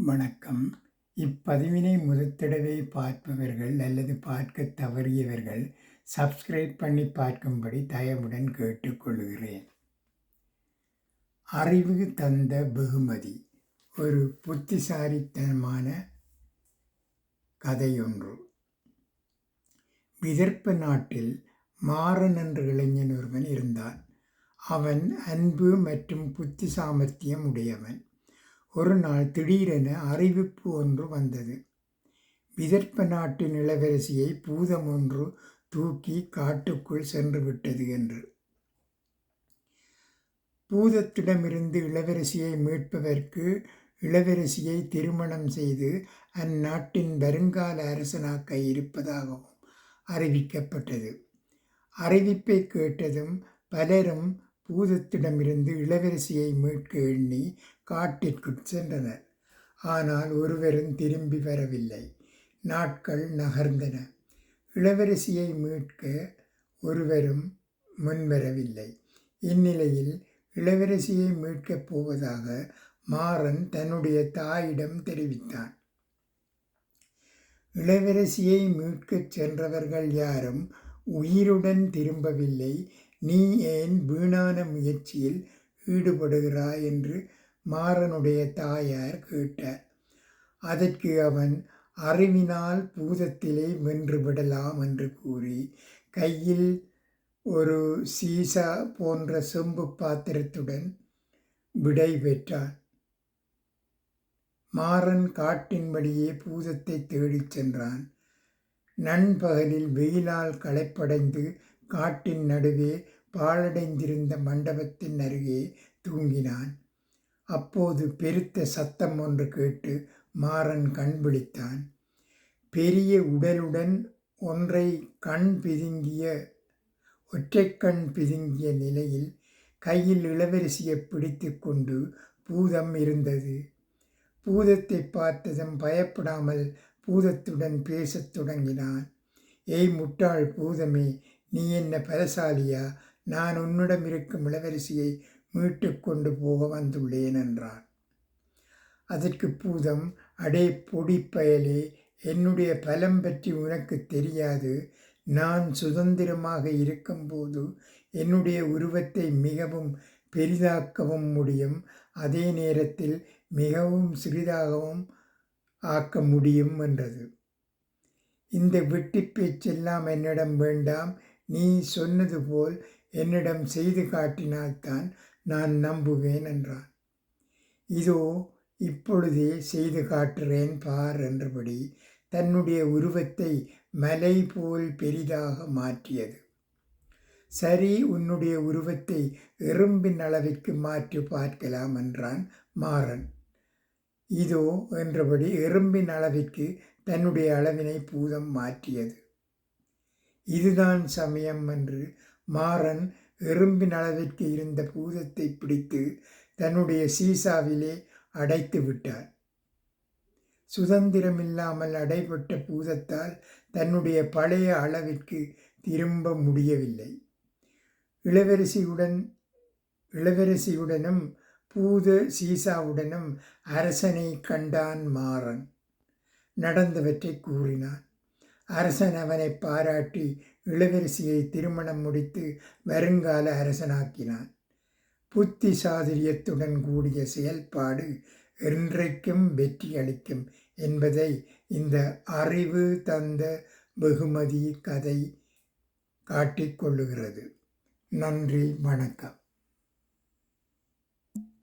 வணக்கம். இப்பதிவினை முதத்தடவை பார்ப்பவர்கள் அல்லது பார்க்க தவறியவர்கள் சப்ஸ்கிரைப் பண்ணி பார்க்கும்படி தயவுடன் கேட்டுக்கொள்கிறேன். அறிவு தந்த வெகுமதி. ஒரு புத்திசாலித்தனமான கதையொன்று. விதர்ப்ப நாட்டில் மாறன் என்ற இளைஞன் ஒருவன் இருந்தான். அவன் அன்பு மற்றும் புத்தி சாமர்த்தியம் உடையவன். ஒரு நாள் திடீரென அறிவிப்பு ஒன்று வந்தது. விதர்ப்ப நாட்டின் இளவரசியை பூதம் ஒன்று தூக்கி காட்டுக்குள் சென்று விட்டது என்று. பூதத்திடமிருந்து இளவரசியை மீட்பதற்கு இளவரசியை திருமணம் செய்து அந்நாட்டின் வருங்கால அரசனாக்க இருப்பதாகவும் அறிவிக்கப்பட்டது. அறிவிப்பை கேட்டதும் பலரும் பூதத்திடமிருந்து இளவரசியை மீட்க எண்ணி காட்டிற்கு சென்றனர். ஆனால் ஒருவரும் திரும்பி வரவில்லை. நாட்கள் நகர்ந்தன. இளவரசியை மீட்க ஒருவரும் முன்வரவில்லை இந்நிலையில் இளவரசியை மீட்கப் போவதாக மாறன் தன்னுடைய தாயிடம் தெரிவித்தான். இளவரசியை மீட்கச் சென்றவர்கள் யாரும் உயிருடன் திரும்பவில்லை. நீ ஏன் வீணான முயற்சியில் ஈடுபடுகிறாய்? என்று மாறனுடைய தாயார் கேட்டார் அதற்கு அவன் அறிவினால் பூதத்திலே வென்று விடலாம் என்று கூறி கையில் ஒரு சீசா போன்ற செம்பு பாத்திரத்துடன் விடை பெற்றான். மாறன் காட்டின்படியே பூதத்தை தேடிச் சென்றான். நண்பகலில் வெயிலால் களைப்படைந்து காட்டின் நடுவே பாழடைந்திருந்த மண்டபத்தின் அருகே தூங்கினான். அப்போது பெருத்த சத்தம் ஒன்று கேட்டு மாறன் கண் விழித்தான். பெரிய உடலுடன் ஒன்றை கண் பிதுங்கிய ஒற்றைக்கண் கண் பிதுங்கிய நிலையில் கையில் இளவரசியை பிடித்து கொண்டு பூதம் இருந்தது. பூதத்தை பார்த்ததும் பயப்படாமல் பூதத்துடன் பேசத் தொடங்கினான். ஏய் முட்டாள் பூதமே நீ என்ன பலசாலியா? நான் உன்னிடம் இருக்கும் இளவரசியை மீட்டு கொண்டு போக வந்துள்ளேன் என்றான். அதற்கு பூதம் அடே பொடி பயலே என்னுடைய பலம் பற்றி உனக்கு தெரியாது. நான் சுதந்திரமாக இருக்கும்போது என்னுடைய உருவத்தை மிகவும் பெரிதாக்கவும் முடியும். அதே நேரத்தில் மிகவும் சிறிதாகவும் ஆக்க முடியும் என்றது. இந்த வெட்டி பேச்செல்லாம் என்னிடம் வேண்டாம். நீ சொன்னது போல் என்னிடம் செய்து காட்டினால்தான் நான் நம்புவேன் என்றான். இதோ இப்பொழுதே செய்து காட்டுறேன் பார் என்றபடி தன்னுடைய உருவத்தை மலை போல் பெரிதாக மாற்றியது. சரி உன்னுடைய உருவத்தை எறும்பின் அளவிற்கு மாற்றி பார்க்கலாம் என்றான் மாறன். இதோ என்றபடி எறும்பின் அளவிற்கு தன்னுடைய அளவினை பூதம் மாற்றியது. இதுதான் சமயம் என்று மாறன் எறும்பின் அளவிற்கு இருந்த பூதத்தை பிடித்து தன்னுடைய சீசாவிலே அடைத்து விட்டார். சுதந்திரமில்லாமல் அடைபட்ட பூதத்தால் தன்னுடைய பழைய அளவிற்கு திரும்ப முடியவில்லை. இளவரசியுடன் இளவரசியுடனும் பூத சீசாவுடனும் அரசனை கண்டான் மாறன். நடந்தவற்றை கூறினான். அரசன் அவனை பாராட்டி இளவரசியை திருமணம் முடித்து வருங்கால அரசனாக்கினான். புத்தி சாதுரியத்துடன் கூடிய செயல்பாடு என்றைக்கும் வெற்றி அளிக்கும் என்பதை இந்த அறிவு தந்த வெகுமதி கதை காட்டிக்கொள்ளுகிறது நன்றி வணக்கம்.